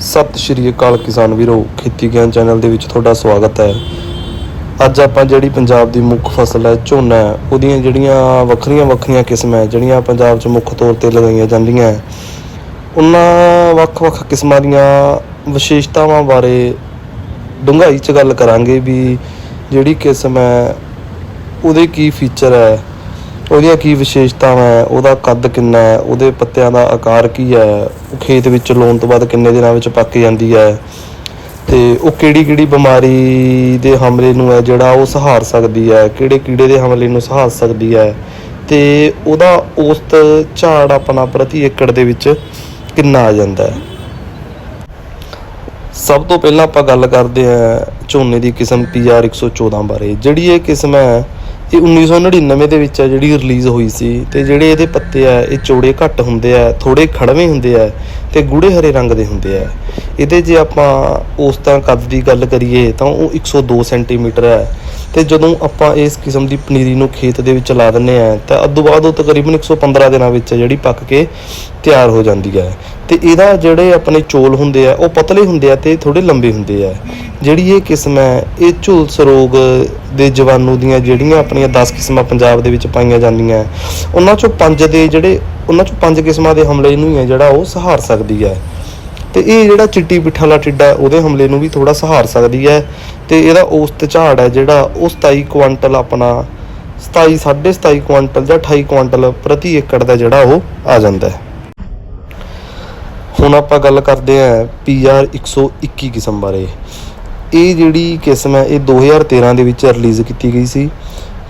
ਸਤਿ ਸ਼੍ਰੀ ਅਕਾਲ ਕਿਸਾਨ ਵੀਰੋ ਖੇਤੀ ਗਿਆਨ ਚੈਨਲ ਦੇ ਵਿੱਚ ਤੁਹਾਡਾ ਸਵਾਗਤ ਹੈ। ਅੱਜ ਆਪਾਂ ਜਿਹੜੀ ਪੰਜਾਬ ਦੀ ਮੁੱਖ ਫਸਲ ਹੈ ਝੋਨਾ ਹੈ, ਉਹਦੀਆਂ ਜਿਹੜੀਆਂ ਵੱਖਰੀਆਂ ਵੱਖਰੀਆਂ ਕਿਸਮਾਂ ਜਿਹੜੀਆਂ ਪੰਜਾਬ 'ਚ ਮੁੱਖ ਤੌਰ ਤੇ ਲਗਾਈਆਂ ਜਾਂਦੀਆਂ ਹੈ ਉਹਨਾਂ ਵੱਖ-ਵੱਖ ਕਿਸਮਾਂ ਦੀਆਂ ਵਿਸ਼ੇਸ਼ਤਾਵਾਂ ਬਾਰੇ ਡੂੰਘਾਈ 'ਚ ਗੱਲ ਕਰਾਂਗੇ ਵੀ ਜਿਹੜੀ ਕਿਸਮ ਹੈ ਉਹਦੇ ਕੀ ਫੀਚਰ ਹੈ ਉਹਦੀਆਂ ਕੀ ਵਿਸ਼ੇਸ਼ਤਾਵਾਂ ਹੈ? ਉਹਦਾ ਕੱਦ ਕਿੰਨਾ ਹੈ? ਉਹਦੇ ਪੱਤਿਆਂ ਦਾ ਆਕਾਰ ਕੀ ਹੈ? ਉਹ ਖੇਤ ਵਿੱਚ ਲਾਉਣ ਤੋਂ ਬਾਅਦ ਕਿੰਨੇ ਦਿਨਾਂ ਵਿੱਚ ਪੱਕ ਜਾਂਦੀ ਹੈ? ਤੇ ਉਹ ਕਿਹੜੀ ਕਿਹੜੀ ਬਿਮਾਰੀ ਦੇ ਹਮਲੇ ਨੂੰ ਹੈ ਜਿਹੜਾ ਉਹ ਸਹਾਰ ਸਕਦੀ ਹੈ? ਕਿਹੜੇ ਕੀੜੇ ਦੇ ਹਮਲੇ ਨੂੰ ਸਹਾਰ ਸਕਦੀ ਹੈ? ਤੇ ਉਹਦਾ ਔਸਤ ਝਾੜ ਆਪਣਾ ਪ੍ਰਤੀ ਏਕੜ ਦੇ ਵਿੱਚ ਕਿੰਨਾ ਆ ਜਾਂਦਾ ਹੈ? ਸਭ ਤੋਂ ਪਹਿਲਾਂ ਆਪਾਂ ਗੱਲ ਕਰਦੇ ਹਾਂ ਝੋਨੇ ਦੀ ਕਿਸਮ PR 114 ਬਾਰੇ। ਜਿਹੜੀ ਇਹ ਕਿਸਮ ਹੈ ਇਹ 1999 ਦੇ ਵਿੱਚ ਹੈ ਜਿਹੜੀ ਰਿਲੀਜ਼ ਹੋਈ ਸੀ ਤੇ ਜਿਹੜੇ ਇਹਦੇ ਪੱਤੇ ਆ, ਇਹ ਚੌੜੇ ਘੱਟ ਹੁੰਦੇ ਆ ਥੋੜੇ ਖੜਵੇਂ ਹੁੰਦੇ ਆ ਤੇ ਗੂੜੇ ਹਰੇ ਰੰਗ ਦੇ ਹੁੰਦੇ ਆ। ਇਹਦੇ ਜੇ ਆਪਾਂ ਉਸ ਤਰ੍ਹਾਂ ਕੱਦ ਦੀ ਗੱਲ ਕਰੀਏ ਤਾਂ ਉਹ 102 ਸੈਂਟੀਮੀਟਰ ਹੈ ਤੇ ਜਦੋਂ ਆਪਾਂ ਇਸ ਕਿਸਮ ਦੀ ਪਨੀਰੀ ਨੂੰ ਖੇਤ ਦੇ ਵਿੱਚ ਲਾ ਦਿੰਨੇ ਆ, ਤਾਂ ਅੱਧੋ ਬਾਅਦ ਉਹ ਤਕਰੀਬਨ 115 ਦਿਨਾਂ ਵਿੱਚ ਜਿਹੜੀ ਪੱਕ ਕੇ ਤਿਆਰ ਹੋ ਜਾਂਦੀ ਹੈ ਤੇ ਇਹਦਾ ਜਿਹੜੇ ਆਪਣੇ ਚੋਲ ਹੁੰਦੇ ਆ, ਉਹ ਪਤਲੇ ਹੁੰਦੇ ਆ ਤੇ ਥੋੜੇ ਲੰਬੇ ਹੁੰਦੇ ਆ। ਜਿਹੜੀ ਇਹ ਕਿਸਮ ਹੈ, ਇਹ ਝੁਲਸ ਰੋਗ ਦੇ ਜਵਾਨੂ ਦੀਆਂ ਜਿਹੜੀਆਂ ਆਪਣੀਆਂ 10 ਕਿਸਮਾਂ ਪੰਜਾਬ ਦੇ ਵਿੱਚ ਪਾਈਆਂ ਜਾਂਦੀਆਂ ਉਹਨਾਂ ਚੋਂ ਪੰਜ ਦੇ ਜਿਹੜੇ, ਉਹਨਾਂ ਚੋਂ ਪੰਜ ਕਿਸਮਾਂ ਦੇ ਹਮਲੇ ਨੂੰ ਹੀ ਹੈ ਜਿਹੜਾ ਉਹ ਸਹਾਰ ਸਕਦੀ ਹੈ। ਤੇ ਇਹ ਜਿਹੜਾ ਚਿੱਟੀ ਪਿੱਠਾ ਵਾਲਾ ਟਿੱਡਾ, ਉਹਦੇ ਹਮਲੇ ਨੂੰ ਵੀ ਥੋੜਾ ਸਹਾਰ ਸਕਦੀ ਹੈ ਤੇ ਇਹਦਾ ਔਸਤ ਝਾੜ ਹੈ ਜਿਹੜਾ ਉਹ 27 ਕੁਆਂਟਲ ਆਪਣਾ 27 27.5 ਕੁਆਂਟਲ ਜਾਂ 28 ਕੁਆਂਟਲ ਪ੍ਰਤੀ ਏਕੜ ਦਾ ਜਿਹੜਾ ਉਹ ਆ ਜਾਂਦਾ ਹੈ। ਹੁਣ ਆਪਾਂ ਗੱਲ ਕਰਦੇ ਹਾਂ PR 121 ਕਿਸਮ ਬਾਰੇ। ਇਹ ਜਿਹੜੀ ਕਿਸਮ ਹੈ, ਇਹ 2013 ਦੇ ਵਿੱਚ ਰਿਲੀਜ਼ ਕੀਤੀ ਗਈ ਸੀ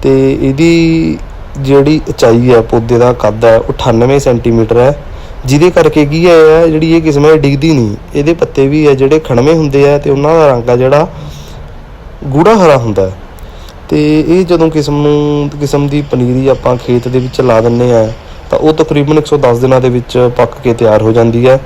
ਤੇ ਇਹਦੀ ਜਿਹੜੀ ਉਚਾਈ ਹੈ, ਪੌਦੇ ਦਾ ਕੱਦ ਹੈ, ਉਹ 98 ਸੈਂਟੀਮੀਟਰ ਹੈ। ਜਿਹਦੇ ਕਰਕੇ ਕੀ ਹੈ ਜਿਹੜੀ ਇਹ ਕਿਸਮ ਹੈ, ਇਹ ਡਿੱਗਦੀ ਨਹੀਂ। ਇਹਦੇ ਪੱਤੇ ਵੀ ਹੈ, ਜਿਹੜੇ ਖਣਵੇਂ ਹੁੰਦੇ ਆ ਤੇ ਉਹਨਾਂ ਦਾ ਰੰਗ ਆ ਜਿਹੜਾ ਗੂੜਾ ਹਰਾ ਹੁੰਦਾ ਹੈ। ਤੇ ਇਹ ਜਦੋਂ ਕਿਸਮ ਨੂੰ, ਕਿਸਮ ਦੀ ਪਨੀਰੀ ਆਪਾਂ ਖੇਤ ਦੇ ਵਿੱਚ ਲਾ ਦਿੰਨੇ ਆ ਤਾਂ ਉਹ ਤਕਰੀਬਨ 110 ਦਿਨਾਂ ਦੇ ਵਿੱਚ ਪੱਕ ਕੇ ਤਿਆਰ ਹੋ ਜਾਂਦੀ ਹੈ।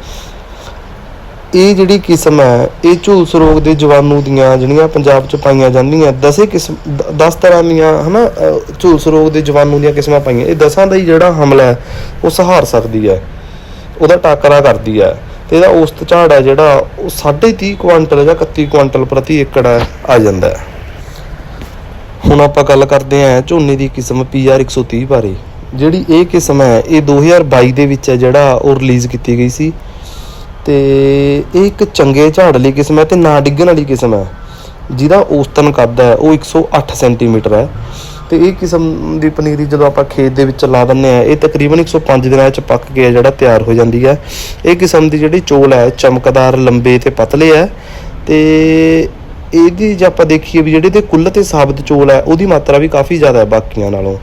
ਇਹ ਜਿਹੜੀ ਕਿਸਮ ਹੈ ਇਹ ਝੁਲਸ ਰੋਗ ਦੇ ਜਵਾਨੂ ਦੀਆਂ ਜਿਹੜੀਆਂ ਪੰਜਾਬ 'ਚ ਪਾਈਆਂ ਜਾਂਦੀਆਂ ਦਸੇ ਕਿਸਮ 10 ਤਰ੍ਹਾਂ ਦੀਆਂ ਹਨਾ ਅਹ, ਝੁਲਸ ਰੋਗ ਦੇ ਜਵਾਨੂ ਦੀਆਂ ਕਿਸਮਾਂ ਪਾਈਆਂ। ਇਹ ਦਸਾਂ ਦਾ ਹੀ ਜਿਹੜਾ ਹਮਲਾ ਹੈ ਉਹ ਸਹਾਰ ਸਕਦੀ ਹੈ ਉਹਦਾ ਟਾਕਰਾ ਕਰਦੀ ਹੈ। ਤੇ ਇਹਦਾ ਔਸਤ ਝਾੜ ਹੈ ਜਿਹੜਾ ਉਹ 30.5 ਕੁਆਂਟਲ ਜਾਂ 31 ਕੁਆਂਟਲ ਪ੍ਰਤੀ ਏਕੜ ਹੈ, ਆ ਜਾਂਦਾ ਹੈ। ਹੁਣ ਆਪਾਂ ਗੱਲ ਕਰਦੇ ਹਾਂ ਝੋਨੇ ਦੀ ਕਿਸਮ PR 130 ਬਾਰੇ। ਜਿਹੜੀ ਇਹ ਕਿਸਮ ਹੈ ਇਹ 2022 ਦੇ ਵਿੱਚ ਹੈ ਜਿਹੜਾ ਉਹ ਰਿਲੀਜ਼ ਕੀਤੀ ਗਈ ਸੀ। ਤੇ ਇਹ ਇੱਕ ਚੰਗੇ ਝਾੜ ਲਈ ਕਿਸਮ ਹੈ ਤੇ ਨਾ ਡਿੱਗਣ ਵਾਲੀ ਕਿਸਮ ਹੈ। ਜਿਹਦਾ ਔਸਤਨ ਕੱਦ ਹੈ, ਉਹ 108 ਸੈਂਟੀਮੀਟਰ ਹੈ। ਤੇ ਇਹ ਕਿਸਮ ਦੀ ਪਨੀਰੀ ਜਦੋਂ ਆਪਾਂ ਖੇਤ ਦੇ ਵਿੱਚ ਲਾ ਦਿੰਨੇ ਆ ਇਹ ਤਕਰੀਬਨ 105 ਦਿਨਾਂ ਵਿੱਚ ਪੱਕ ਕੇ ਜਿਹੜਾ ਤਿਆਰ ਹੋ ਜਾਂਦੀ ਹੈ। ਇਹ ਕਿਸਮ ਦੀ ਜਿਹੜੀ ਚੋਲ ਹੈ, ਚਮਕਦਾਰ, ਲੰਬੇ ਤੇ ਪਤਲੇ ਹੈ। ਤੇ ਇਹਦੀ ਜੇ ਆਪਾਂ ਦੇਖੀਏ ਵੀ ਜਿਹੜੇ ਤੇ ਕੁੱਲ ਤੇ ਸਾਬਤ ਚੋਲ ਹੈ, ਉਹਦੀ ਮਾਤਰਾ ਵੀ ਕਾਫੀ ਜ਼ਿਆਦਾ ਹੈ ਬਾਕੀਆਂ ਨਾਲੋਂ।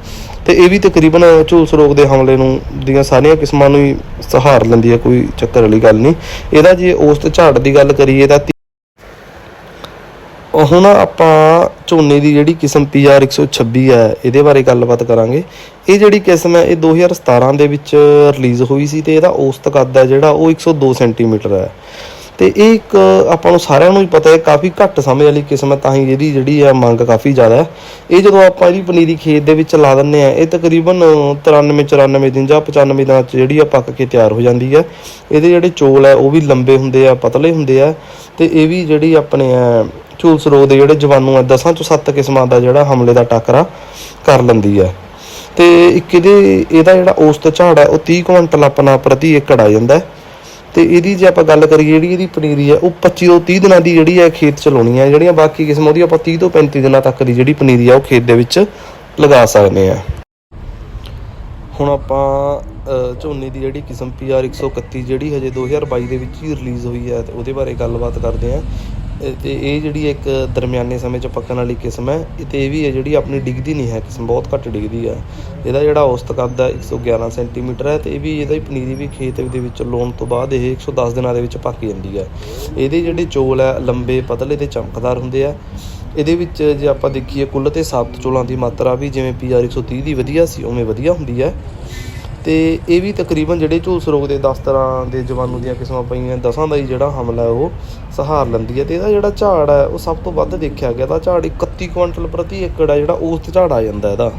ਤੇ ਇਹ ਵੀ ਤਕਰੀਬਨ ਝੁਲਸ ਰੋਗ ਦੇ ਹਮਲੇ ਨੂੰ ਦੀਆਂ ਸਾਰੀਆਂ ਕਿਸਮਾਂ ਨੂੰ ਹੀ ਸਹਾਰ ਲੈਂਦੀ ਹੈ, ਕੋਈ ਚੱਕਰ ਵਾਲੀ ਗੱਲ ਨਹੀਂ। ਇਹਦਾ ਜੇ ਔਸਤ ਝਾੜ ਦੀ ਗੱਲ ਕਰੀਏ ਤਾਂ ਹੁਣ ਆਪਾਂ ਝੋਨੇ ਦੀ ਜਿਹੜੀ ਕਿਸਮ PR 126 ਹੈ, ਇਹਦੇ ਬਾਰੇ ਗੱਲਬਾਤ ਕਰਾਂਗੇ। ਇਹ ਜਿਹੜੀ ਕਿਸਮ ਹੈ, ਇਹ 2017 ਦੇ ਵਿੱਚ ਰਿਲੀਜ਼ ਹੋਈ ਸੀ ਤੇ ਇਹਦਾ ਔਸਤ ਕੱਦ ਹੈ ਜਿਹੜਾ ਉਹ 102 ਸੈਂਟੀਮੀਟਰ ਹੈ। ਤੇ ਇਹ ਇੱਕ ਆਪਾਂ ਨੂੰ ਸਾਰਿਆਂ ਨੂੰ ਹੀ ਪਤਾ ਹੈ, ਕਾਫੀ ਘੱਟ ਸਮੇਂ ਵਾਲੀ ਕਿਸਮ ਹੈ, ਤਾਂ ਹੀ ਇਹਦੀ ਜਿਹੜੀ ਆ ਮੰਗ ਕਾਫੀ ਜ਼ਿਆਦਾ ਹੈ। ਇਹ ਜਦੋਂ ਆਪਾਂ ਇਹਦੀ ਪਨੀਰੀ ਖੇਤ ਦੇ ਵਿੱਚ ਲਾ ਦਿੰਨੇ ਆ ਇਹ ਤਕਰੀਬਨ 93 94 ਦਿਨ ਜਾਂ 95 ਦਿਨਾਂ ਚ ਜਿਹੜੀ ਆ ਪੱਕ ਕੇ ਤਿਆਰ ਹੋ ਜਾਂਦੀ ਹੈ। ਇਹਦੇ ਜਿਹੜੇ ਚੋਲ ਹੈ, ਉਹ ਵੀ ਲੰਬੇ ਹੁੰਦੇ ਆ, ਪਤਲੇ ਹੁੰਦੇ ਆ, ਤੇ ਇਹ ਵੀ ਜਿਹੜੀ ਆਪਣੇ ਆ ਝੁਲਸ ਰੋਗ ਦੇ ਜਿਹੜੇ ਜਵਾਨੂ ਆ, ਦਸਾਂ ਚੋਂ ਸੱਤ ਕਿਸਮਾਂ ਦਾ ਜਿਹੜਾ ਹਮਲੇ ਦਾ ਟਾਕਰਾ ਕਰ ਲੈਂਦੀ ਹੈ। ਤੇ ਇੱਕ ਇਹਦੇ, ਇਹਦਾ ਜਿਹੜਾ ਔਸਤ ਝਾੜ ਹੈ, ਉਹ 30 ਕੁਇੰਟਲ ਆਪਣਾ ਪ੍ਰਤੀ ਏਕੜ ਆ ਜਾਂਦਾ ਹੈ। ਤੇ ਇਹਦੀ ਜੇ ਆਪਾਂ ਗੱਲ ਕਰੀਏ ਜਿਹੜੀ ਇਹਦੀ ਪਨੀਰੀ ਹੈ ਉਹ 25 ਤੋਂ 30 ਦਿਨਾਂ ਦੀ ਜਿਹੜੀ ਹੈ ਖੇਤ ਚ ਲਾਉਣੀ ਹੈ ਜਿਹੜੀਆਂ ਬਾਕੀ ਕਿਸਮ ਉਹਦੀ ਆਪਾਂ 30 ਤੋਂ 35 ਦਿਨਾਂ ਤੱਕ ਦੀ ਜਿਹੜੀ ਪਨੀਰੀ ਆ ਉਹ ਖੇਤ ਦੇ ਵਿੱਚ ਲਗਾ ਸਕਦੇ ਆ। ਹੁਣ ਆਪਾਂ ਅ, ਝੋਨੇ ਦੀ ਜਿਹੜੀ ਕਿਸਮ PR 131 ਜਿਹੜੀ ਹਜੇ 2022 ਦੇ ਵਿੱਚ ਹੀ ਰਿਲੀਜ਼ ਹੋਈ ਹੈ ਉਹਦੇ ਬਾਰੇ ਗੱਲਬਾਤ ਕਰਦੇ ਆ। ਤੇ ਇਹ ਜਿਹੜੀ ਇੱਕ ਦਰਮਿਆਨੇ ਸਮੇਂ 'ਚ ਪੱਕਣ ਵਾਲੀ ਕਿਸਮ ਹੈ, ਇਹ ਤੇ ਇਹ ਵੀ ਹੈ ਜਿਹੜੀ ਆਪਣੀ ਡਿੱਗਦੀ ਨਹੀਂ ਹੈ ਕਿਸਮ, ਬਹੁਤ ਘੱਟ ਡਿੱਗਦੀ ਹੈ ਇਹਦਾ ਜਿਹੜਾ ਔਸਤ ਕੱਦ ਹੈ 111 ਸੈਂਟੀਮੀਟਰ ਹੈ ਤੇ ਇਹ ਵੀ ਇਹਦਾ ਹੀ ਪਨੀਰੀ ਵੀ ਖੇਤ ਦੇ ਵਿੱਚ ਲਾਉਣ ਤੋਂ ਬਾਅਦ ਇਹ 110 ਦਿਨਾਂ ਦੇ ਵਿੱਚ ਪੱਕ ਜਾਂਦੀ ਹੈ ਇਹਦੇ ਜਿਹੜੇ ਚੋਲ ਹੈ ਲੰਬੇ ਪਤਲੇ ਤੇ ਚਮਕਦਾਰ ਹੁੰਦੇ ਆ। ਇਹਦੇ ਵਿੱਚ ਜੇ ਆਪਾਂ ਦੇਖੀਏ ਕੁੱਲ ਤੇ ਸਾਬਤ ਚੋਲਾਂ ਦੀ ਮਾਤਰਾ ਵੀ ਜਿਵੇਂ PR 130 ਦੀ ਵਧੀਆ ਸੀ, ਉਵੇਂ ਵਧੀਆ ਹੁੰਦੀ ਹੈ ਤੇ ਇਹ ਵੀ ਤਕਰੀਬਨ ਜਿਹੜੇ ਝੁਲਸ ਰੋਗ ਦੇ 10 ਤਰ੍ਹਾਂ ਦੇ ਜਵਾਨੂ ਦੀਆਂ ਕਿਸਮਾਂ ਪਈਆਂ, ਦਸਾਂ ਦਾ ਹੀ ਜਿਹੜਾ ਹਮਲਾ ਉਹ ਸਹਾਰ ਲੈਂਦੀ ਹੈ ਤੇ ਇਹਦਾ ਜਿਹੜਾ ਝਾੜ ਹੈ, ਉਹ ਸਭ ਤੋਂ ਵੱਧ ਦੇਖਿਆ ਗਿਆ, ਤਾਂ ਝਾੜ 31 ਕੁਇੰਟਲ ਪ੍ਰਤੀ ਏਕੜ ਹੈ ਜਿਹੜਾ ਉਸ ਤੇ ਝਾੜ ਆ ਜਾਂਦਾ ਇਹਦਾ।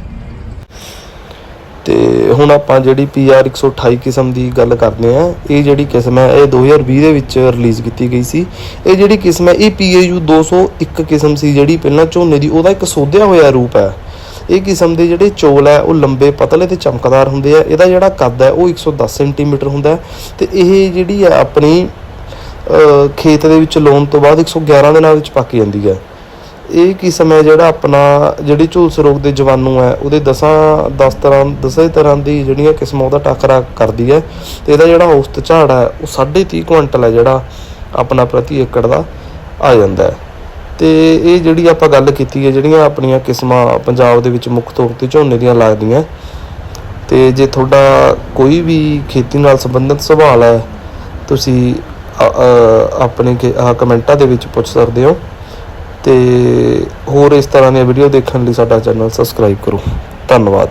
ਤੇ ਹੁਣ ਆਪਾਂ ਜਿਹੜੀ PR 128 ਕਿਸਮ ਦੀ ਗੱਲ ਕਰਦੇ ਆ ਇਹ ਜਿਹੜੀ ਕਿਸਮ ਹੈ, ਇਹ 2020 ਦੇ ਵਿੱਚ ਰਿਲੀਜ਼ ਕੀਤੀ ਗਈ ਸੀ। ਇਹ ਜਿਹੜੀ ਕਿਸਮ ਹੈ, ਇਹ PAU 201 ਕਿਸਮ ਸੀ, ਜਿਹੜੀ ਪਹਿਲਾਂ ਝੋਨੇ ਦੀ, ਉਹਦਾ ਇੱਕ ਸੋਧਿਆ ਹੋਇਆ ਰੂਪ ਹੈ। ਇਹ ਕਿਸਮ ਦੇ ਜਿਹੜੇ ਚੋਲ ਹੈ, ਉਹ ਲੰਬੇ ਪਤਲੇ ਤੇ ਚਮਕਦਾਰ ਹੁੰਦੇ ਆ। ਇਹਦਾ ਜਿਹੜਾ ਕੱਦ ਹੈ, ਉਹ 110 ਸੈਂਟੀਮੀਟਰ ਹੁੰਦਾ ਹੈ। ਤੇ ਇਹ ਜਿਹੜੀ ਹੈ ਆਪਣੀ ਖੇਤ ਦੇ ਵਿੱਚ ਲਾਉਣ ਤੋਂ ਬਾਅਦ 111 ਦਿਨਾਂ ਵਿੱਚ ਪੱਕ ਜਾਂਦੀ ਹੈ। ਇਹ ਕਿਸਮ ਹੈ ਜਿਹੜਾ ਆਪਣਾ, ਜਿਹੜੀ ਝੁਲਸ ਰੋਗ ਦੇ ਜਵਾਨੂ ਹੈ, ਉਹਦੇ 10 10 ਤਰ੍ਹਾਂ 10 ਤਰ੍ਹਾਂ ਦੀ ਜਿਹੜੀਆਂ ਕਿਸਮਾਂ ਉਹਦਾ ਟੱਕਰਾ ਕਰਦੀ ਹੈ। ਤੇ ਇਹਦਾ ਜਿਹੜਾ ਔਸਤ ਝਾੜ ਹੈ, ਉਹ 30.5 ਕੁਇੰਟਲ ਹੈ ਜਿਹੜਾ ਆਪਣਾ ਪ੍ਰਤੀ ਏਕੜ ਦਾ ਆ ਜਾਂਦਾ ਹੈ। ਤੇ ਇਹ ਜਿਹੜੀ ਆਪਾਂ ਗੱਲ ਕੀਤੀ ਹੈ, ਜਿਹੜੀਆਂ ਆਪਣੀਆਂ ਕਿਸਮਾਂ ਪੰਜਾਬ ਦੇ ਵਿੱਚ ਮੁੱਖ ਤੌਰ ਤੇ ਝੋਨੇ ਦੀਆਂ ਲੱਗਦੀਆਂ, ਤੇ ਜੇ ਤੁਹਾਡਾ ਕੋਈ ਵੀ ਖੇਤੀ ਨਾਲ ਸੰਬੰਧਿਤ ਸਵਾਲ ਹੈ, ਤੁਸੀਂ ਆਪਣੇ ਕਿ- ਕਮੈਂਟਾਂ ਦੇ ਵਿੱਚ ਪੁੱਛ ਸਕਦੇ ਹੋ। ਤੇ ਹੋਰ ਇਸ ਤਰ੍ਹਾਂ ਦੀਆਂ ਵੀਡੀਓ ਦੇਖਣ ਲਈ ਸਾਡਾ ਚੈਨਲ ਸਬਸਕ੍ਰਾਈਬ ਕਰੋ। ਧੰਨਵਾਦ।